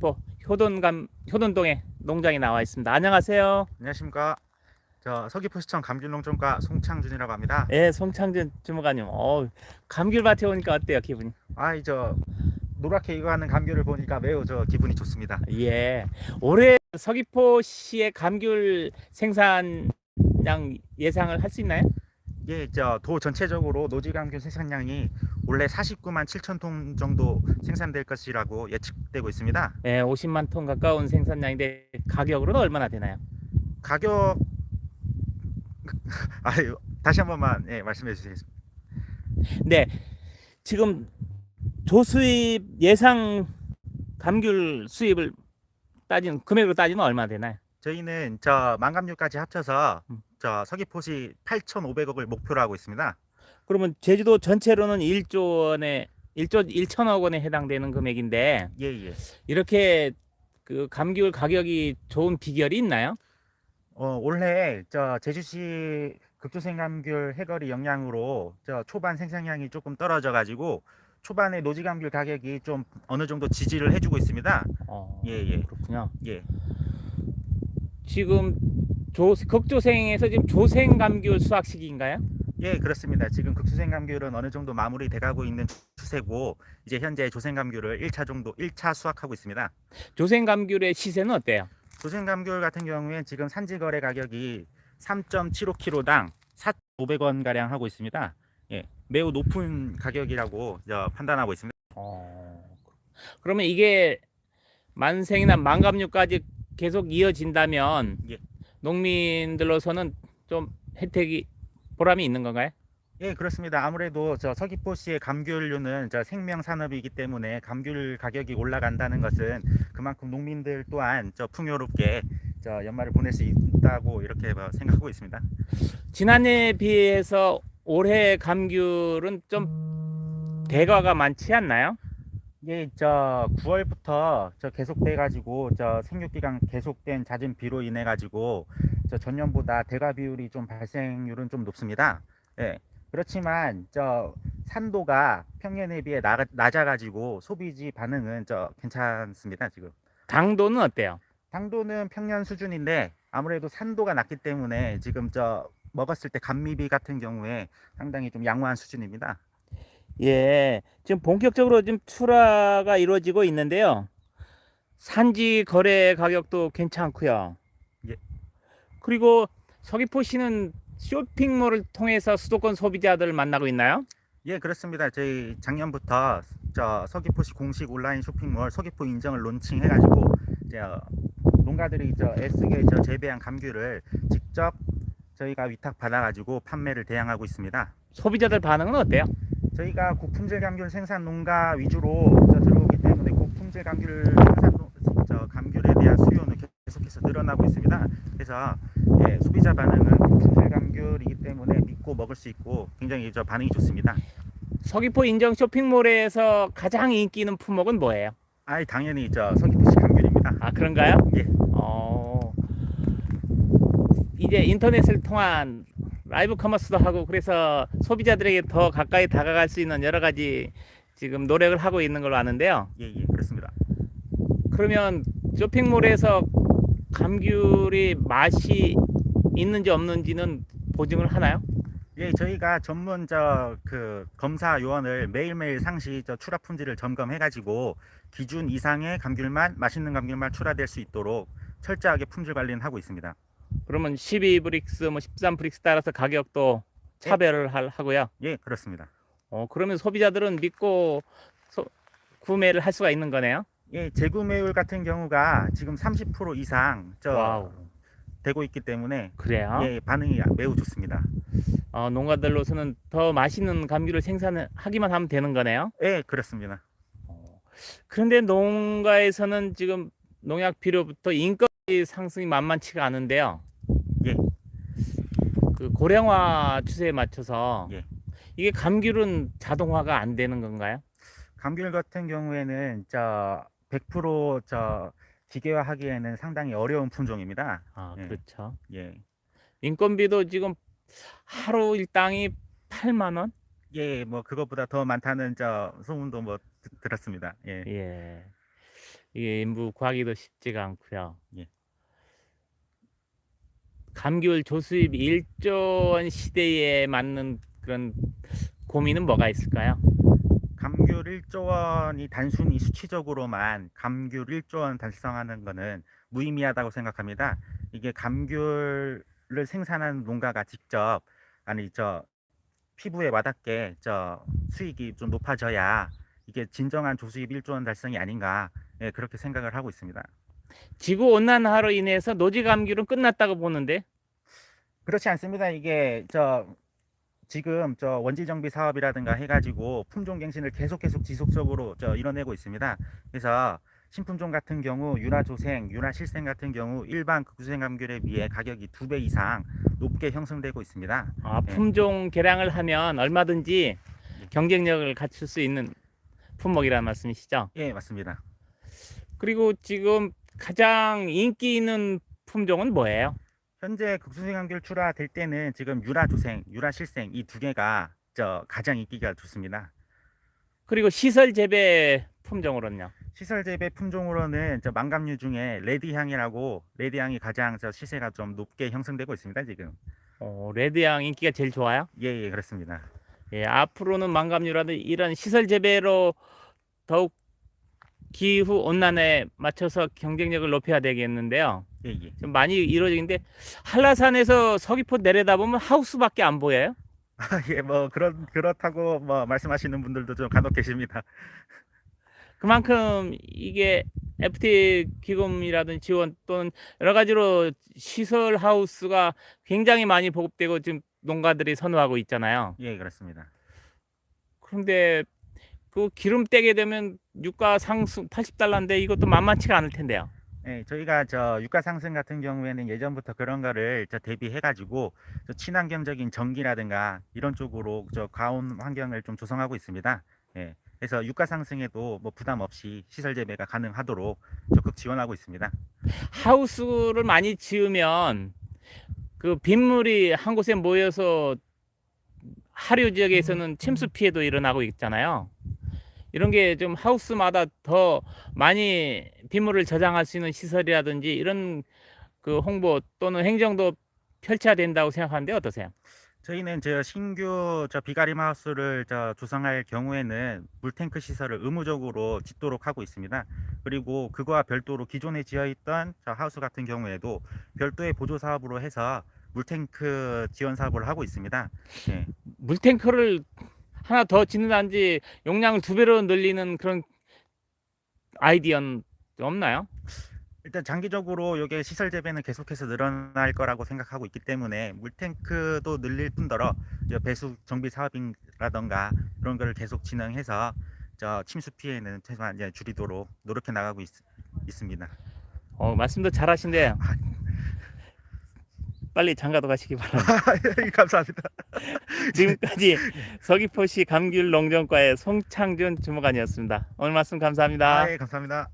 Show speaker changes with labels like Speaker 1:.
Speaker 1: 또 효돈감 효돈동에 농장에 나와 있습니다. 안녕하세요.
Speaker 2: 안녕하십니까. 저 서귀포시청 감귤농점과 송창준이라고 합니다.
Speaker 1: 예, 송창준 주무관님. 어, 감귤밭에 오니까 어때요, 기분이?
Speaker 2: 아이 저 노랗게 익어가는 감귤을 보니까 매우 저 기분이 좋습니다.
Speaker 1: 예. 올해 서귀포시의 감귤 생산량 예상을 할 수 있나요?
Speaker 2: 예, 저도 전체적으로 노지 감귤 생산량이 원래 49만 7천 톤 정도 생산될 것이라고 예측되고 있습니다.
Speaker 1: 예, 50만 톤 가까운 생산량인데 가격으로는 얼마나 되나요?
Speaker 2: 가격 아유 다시 한 번만 예, 말씀해 주시겠습니다.
Speaker 1: 네. 지금 조수입 예상 감귤 수입을 따지는 금액으로 따지면 얼마 되나요?
Speaker 2: 저희는 저 만감류까지 합쳐서
Speaker 1: 음.
Speaker 2: 저 서귀포시 8,500억을 목표로 하고 있습니다.
Speaker 1: 그러면 제주도 전체로는 1조 원에 1조 1천억 원에 해당되는 금액인데
Speaker 2: 예, 예.
Speaker 1: 이렇게 그 감귤 가격이 좋은 비결이 있나요?
Speaker 2: 어, 올해 저 제주시 극조생 감귤 해거리 영향으로 저 초반 생산량이 조금 떨어져 가지고 초반에 노지 감귤 가격이 좀 어느 정도 지지를 해주고 있습니다.
Speaker 1: 어,
Speaker 2: 예, 예.
Speaker 1: 그렇군요.
Speaker 2: 예,
Speaker 1: 지금 조 극조생에서 지금 조생 감귤 수확 시기인가요?
Speaker 2: 예, 그렇습니다. 지금 극조생감귤은 어느 정도 마무리돼 가고 있는 추세고 이제 현재 조생 감귤을 1차 정도 1차 수확하고 있습니다.
Speaker 1: 조생 감귤의 시세는 어때요?
Speaker 2: 조생 감귤 같은 경우엔 지금 산지 거래 가격이 3.75kg당 4,500원 가량 하고 있습니다. 예, 매우 높은 가격이라고 저 판단하고 있습니다.
Speaker 1: 어, 그러면 이게 만생이나 만감류까지 계속 이어진다면
Speaker 2: 예.
Speaker 1: 농민들로서는 좀 혜택이 보람이 있는 건가요?
Speaker 2: 예, 그렇습니다. 아무래도 저 서귀포시의 감귤류는 저 생명 산업이기 때문에 감귤 가격이 올라간다는 것은 그만큼 농민들 또한 저 풍요롭게 저 연말을 보낼 수 있다고 이렇게 뭐 생각하고 있습니다.
Speaker 1: 지난해에 비해서 올해 감귤은 좀 대가가 많지 않나요?
Speaker 2: 예, 저 9월부터 저 계속돼 가지고 저 생육 기간 계속된 잦은 비로 인해 가지고 저 전년보다 대가 비율이 좀 발생률은 좀 높습니다. 예. 그렇지만 저 산도가 평년에 비해 나, 낮아 가지고 소비지 반응은 저 괜찮습니다, 지금.
Speaker 1: 당도는 어때요?
Speaker 2: 당도는 평년 수준인데 아무래도 산도가 낮기 때문에 지금 저 먹었을 때 감미비 같은 경우에 상당히 좀 양호한 수준입니다.
Speaker 1: 예, 지금 본격적으로 지금 출하가 이루어지고 있는데요. 산지 거래 가격도 괜찮고요.
Speaker 2: 예.
Speaker 1: 그리고 서귀포시는 쇼핑몰을 통해서 수도권 소비자들을 만나고 있나요?
Speaker 2: 예, 그렇습니다. 저희 작년부터 저 서귀포시 공식 온라인 쇼핑몰 서귀포 인정을 론칭해가지고 어, 농가들이 저 애쓰게 저 재배한 감귤을 직접 저희가 위탁 받아가지고 판매를 대행하고 있습니다.
Speaker 1: 소비자들 반응은 어때요?
Speaker 2: 저희가 고품질 감귤 생산 농가 위주로 저 들어오기 때문에 고품질 감귤 생산 농, 저 감귤에 대한 수요는 계속해서 늘어나고 있습니다. 그래서 예, 소비자 반응은 고품질 감귤이기 때문에 믿고 먹을 수 있고 굉장히 저 반응이 좋습니다.
Speaker 1: 서귀포 인정 쇼핑몰에서 가장 인기 있는 품목은 뭐예요?
Speaker 2: 아이 당연히 저 서귀포시 감귤입니다.
Speaker 1: 아 그런가요?
Speaker 2: 예.
Speaker 1: 어 이제 인터넷을 통한 라이브 커머스도 하고 그래서 소비자들에게 더 가까이 다가갈 수 있는 여러 가지 지금 노력을 하고 있는 걸로 아는데요.
Speaker 2: 예, 예, 그렇습니다.
Speaker 1: 그러면 쇼핑몰에서 감귤이 맛이 있는지 없는지는 보증을 하나요?
Speaker 2: 예, 저희가 전문 저 그 검사 요원을 매일매일 상시 저 출하 품질을 점검해 가지고 기준 이상의 감귤만 맛있는 감귤만 출하될 수 있도록 철저하게 품질 관리는 하고 있습니다.
Speaker 1: 그러면 12브릭스, 뭐 13브릭스 따라서 가격도 차별을 할- 하고요.
Speaker 2: 예, 그렇습니다.
Speaker 1: 어 그러면 소비자들은 믿고 소- 구매를 할 수가 있는 거네요.
Speaker 2: 예, 재구매율 같은 경우가 지금 30% 이상 저
Speaker 1: 와우.
Speaker 2: 되고 있기 때문에
Speaker 1: 그래요.
Speaker 2: 예, 반응이 매우 좋습니다.
Speaker 1: 어, 농가들로서는 더 맛있는 감귤을 생산하기만 하면 되는 거네요.
Speaker 2: 예, 그렇습니다.
Speaker 1: 그런데 농가에서는 지금 농약 비료부터 인건비 상승이 만만치가 않은데요.
Speaker 2: 예.
Speaker 1: 그 고령화 추세에 맞춰서
Speaker 2: 예.
Speaker 1: 이게 감귤은 자동화가 안 되는 건가요?
Speaker 2: 감귤 같은 경우에는 저 100%저 기계화하기에는 상당히 어려운 품종입니다.
Speaker 1: 아,
Speaker 2: 예.
Speaker 1: 그렇죠.
Speaker 2: 예.
Speaker 1: 인건비도 지금 하루 일당이 8만 원?
Speaker 2: 예, 뭐 그것보다 더 많다는 저 소문도 뭐 드- 들었습니다. 예.
Speaker 1: 예. 이게 인부 구하기도 쉽지가 않고요.
Speaker 2: 예.
Speaker 1: 감귤 조수입 1조 원 시대에 맞는 그런 고민은 뭐가 있을까요?
Speaker 2: 감귤 1조 원이 단순히 수치적으로만 감귤 1조 원 달성하는 것은 무의미하다고 생각합니다. 이게 감귤을 생산하는 농가가 직접 아니 저 피부에 와닿게 저 수익이 좀 높아져야 이게 진정한 조수입 1조 원 달성이 아닌가 예, 그렇게 생각을 하고 있습니다.
Speaker 1: 지구 온난화로 인해서 노지 감귤은 끝났다고 보는데
Speaker 2: 그렇지 않습니다. 이게 저 지금 저 원지 정비 사업이라든가 해가지고 품종 갱신을 계속 계속 지속적으로 저 이뤄내고 있습니다. 그래서 신품종 같은 경우 유라 조생, 유라 실생 같은 경우 일반 극수생 감귤에 비해 가격이 두 배 이상 높게 형성되고 있습니다.
Speaker 1: 아,
Speaker 2: 네.
Speaker 1: 품종 개량을 하면 얼마든지 경쟁력을 갖출 수 있는 품목이라는 말씀이시죠?
Speaker 2: 예, 맞습니다.
Speaker 1: 그리고 지금 가장 인기 있는 품종은 뭐예요?
Speaker 2: 현재 극수생 감귤 출하될 때는 지금 유라 조생, 유라 실생 이 두 개가 저 가장 인기가 좋습니다.
Speaker 1: 그리고 시설 재배 품종으로는요?
Speaker 2: 시설 재배 품종으로는 저 망감류 중에 레드향이라고 레드향이 가장 저 시세가 좀 높게 형성되고 있습니다 지금.
Speaker 1: 어, 레드양 인기가 제일 좋아요?
Speaker 2: 예, 예, 그렇습니다.
Speaker 1: 예, 앞으로는 망감류라든 이런 시설 재배로 더욱 기후 온난화에 맞춰서 경쟁력을 높여야 되겠는데요.
Speaker 2: 예, 예.
Speaker 1: 좀 많이 이루어지는데 한라산에서 서귀포 내려다보면 하우스밖에 안 보여요.
Speaker 2: 아, 예, 뭐 그런 그렇다고 뭐 말씀하시는 분들도 좀 간혹 계십니다.
Speaker 1: 그만큼 이게 FTA 기금이라든 지원 또는 여러 가지로 시설 하우스가 굉장히 많이 보급되고 지금 농가들이 선호하고 있잖아요.
Speaker 2: 예, 그렇습니다.
Speaker 1: 그런데 그 기름 떼게 되면 유가 상승 80달러인데 이것도 만만치가 않을 텐데요.
Speaker 2: 예, 저희가 저 유가 상승 같은 경우에는 예전부터 그런 거를 저 대비해 가지고 저 친환경적인 전기라든가 이런 쪽으로 저 가온 환경을 좀 조성하고 있습니다. 예. 그래서 유가 상승에도 뭐 부담 없이 시설 재배가 가능하도록 적극 지원하고 있습니다.
Speaker 1: 하우스를 많이 지으면 그 빗물이 한 곳에 모여서 하류 지역에서는 침수 피해도 일어나고 있잖아요. 이런 게 좀 하우스마다 더 많이 빗물을 저장할 수 있는 시설이라든지 이런 그 홍보 또는 행정도 펼쳐야 된다고 생각하는데 어떠세요?
Speaker 2: 저희는 저 신규 저 비가림 하우스를 저 조성할 경우에는 물탱크 시설을 의무적으로 짓도록 하고 있습니다. 그리고 그거와 별도로 기존에 지어 있던 저 하우스 같은 경우에도 별도의 보조 사업으로 해서 물탱크 지원 사업을 하고 있습니다. 예.
Speaker 1: 물탱크를 하나 더 짓는다든지 용량을 두 배로 늘리는 그런 아이디어는 없나요?
Speaker 2: 일단 장기적으로 이게 시설 재배는 계속해서 늘어날 거라고 생각하고 있기 때문에 물탱크도 늘릴 뿐더러 저 배수 정비 사업이라던가 그런 거를 계속 진행해서 저 침수 피해는 최소한 이제 줄이도록 노력해 나가고 있, 있습니다.
Speaker 1: 어, 말씀도 잘하신데 빨리 장가도 가시기 바랍니다.
Speaker 2: 감사합니다.
Speaker 1: 지금까지 서귀포시 감귤 농정과의 송창준 주무관이었습니다. 오늘 말씀 감사합니다.
Speaker 2: 아, 예, 감사합니다.